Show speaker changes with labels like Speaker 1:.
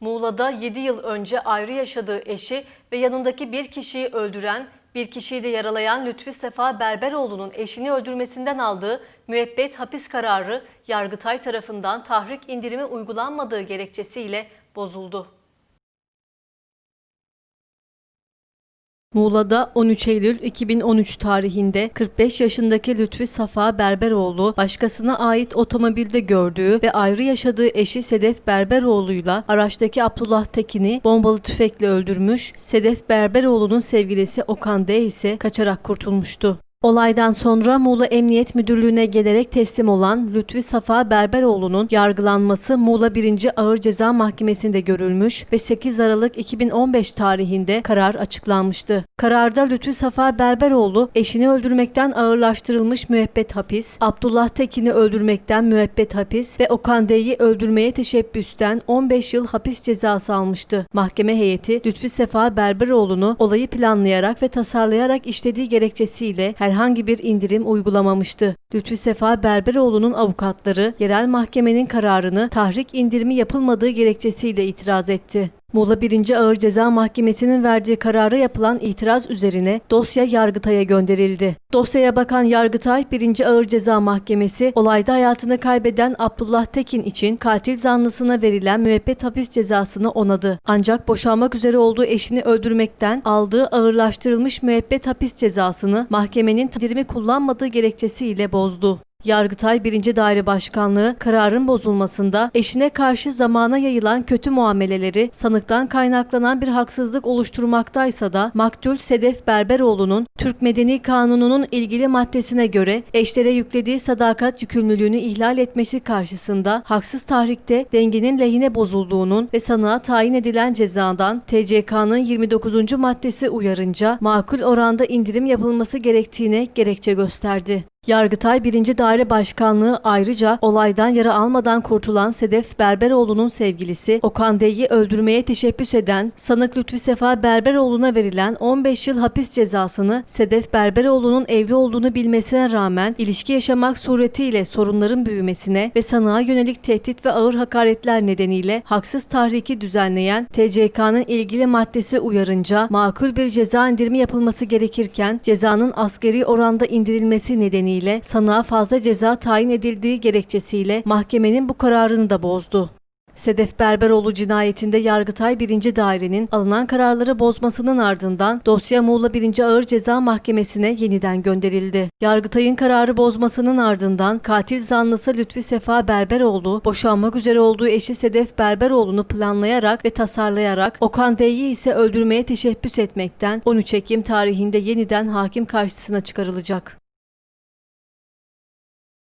Speaker 1: Muğla'da 7 yıl önce ayrı yaşadığı eşi ve yanındaki bir kişiyi öldüren, bir kişiyi de yaralayan Lütfi Sefa Berberoğlu'nun eşini öldürmesinden aldığı müebbet hapis kararı Yargıtay tarafından tahrik indirimi uygulanmadığı gerekçesiyle bozuldu. Muğla'da 13 Eylül 2013 tarihinde 45 yaşındaki Lütfi Safa Berberoğlu başkasına ait otomobilde gördüğü ve ayrı yaşadığı eşi Sedef Berberoğlu'yla araçtaki Abdullah Tekin'i bombalı tüfekle öldürmüş, Sedef Berberoğlu'nun sevgilisi Okan D ise kaçarak kurtulmuştu. Olaydan sonra Muğla Emniyet Müdürlüğü'ne gelerek teslim olan Lütfi Safa Berberoğlu'nun yargılanması Muğla 1. Ağır Ceza Mahkemesi'nde görülmüş ve 8 Aralık 2015 tarihinde karar açıklanmıştı. Kararda Lütfi Safa Berberoğlu eşini öldürmekten ağırlaştırılmış müebbet hapis, Abdullah Tekin'i öldürmekten müebbet hapis ve Okan D'yi öldürmeye teşebbüsten 15 yıl hapis cezası almıştı. Mahkeme heyeti Lütfi Sefa Berberoğlu'nu olayı planlayarak ve tasarlayarak işlediği gerekçesiyle herhangi bir indirim uygulamamıştı. Lütfi Sefa Berberoğlu'nun avukatları yerel mahkemenin kararını tahrik indirimi yapılmadığı gerekçesiyle itiraz etti. Muğla 1. Ağır Ceza Mahkemesi'nin verdiği karara yapılan itiraz üzerine dosya Yargıtay'a gönderildi. Dosyaya bakan Yargıtay 1. Ağır Ceza Mahkemesi olayda hayatını kaybeden Abdullah Tekin için katil zanlısına verilen müebbet hapis cezasını onadı. Ancak boşanmak üzere olduğu eşini öldürmekten aldığı ağırlaştırılmış müebbet hapis cezasını mahkemenin tadirimi kullanmadığı gerekçesiyle bozdu. Yargıtay 1. Daire Başkanlığı kararın bozulmasında eşine karşı zamana yayılan kötü muameleleri sanıktan kaynaklanan bir haksızlık oluşturmaktaysa da maktul Sedef Berberoğlu'nun Türk Medeni Kanunu'nun ilgili maddesine göre eşlere yüklediği sadakat yükümlülüğünü ihlal etmesi karşısında haksız tahrikte dengenin lehine bozulduğunun ve sanığa tayin edilen cezadan TCK'nın 29. maddesi uyarınca makul oranda indirim yapılması gerektiğine gerekçe gösterdi. Yargıtay 1. Daire Başkanlığı ayrıca olaydan yara almadan kurtulan Sedef Berberoğlu'nun sevgilisi Okan D'yi öldürmeye teşebbüs eden sanık Lütfi Sefa Berberoğlu'na verilen 15 yıl hapis cezasını Sedef Berberoğlu'nun evli olduğunu bilmesine rağmen ilişki yaşamak suretiyle sorunların büyümesine ve sanığa yönelik tehdit ve ağır hakaretler nedeniyle haksız tahriki düzenleyen TCK'nın ilgili maddesi uyarınca makul bir ceza indirimi yapılması gerekirken cezanın askeri oranda indirilmesi nedeniyle nedeniyle sanığa fazla ceza tayin edildiği gerekçesiyle mahkemenin bu kararını da bozdu. Sedef Berberoğlu cinayetinde Yargıtay 1. Daire'nin alınan kararları bozmasının ardından dosya Muğla 1. Ağır Ceza Mahkemesi'ne yeniden gönderildi. Yargıtay'ın kararı bozmasının ardından katil zanlısı Lütfi Sefa Berberoğlu, boşanmak üzere olduğu eşi Sedef Berberoğlu'nu planlayarak ve tasarlayarak Okan D'yi ise öldürmeye teşebbüs etmekten 13 Ekim tarihinde yeniden hakim karşısına çıkarılacak.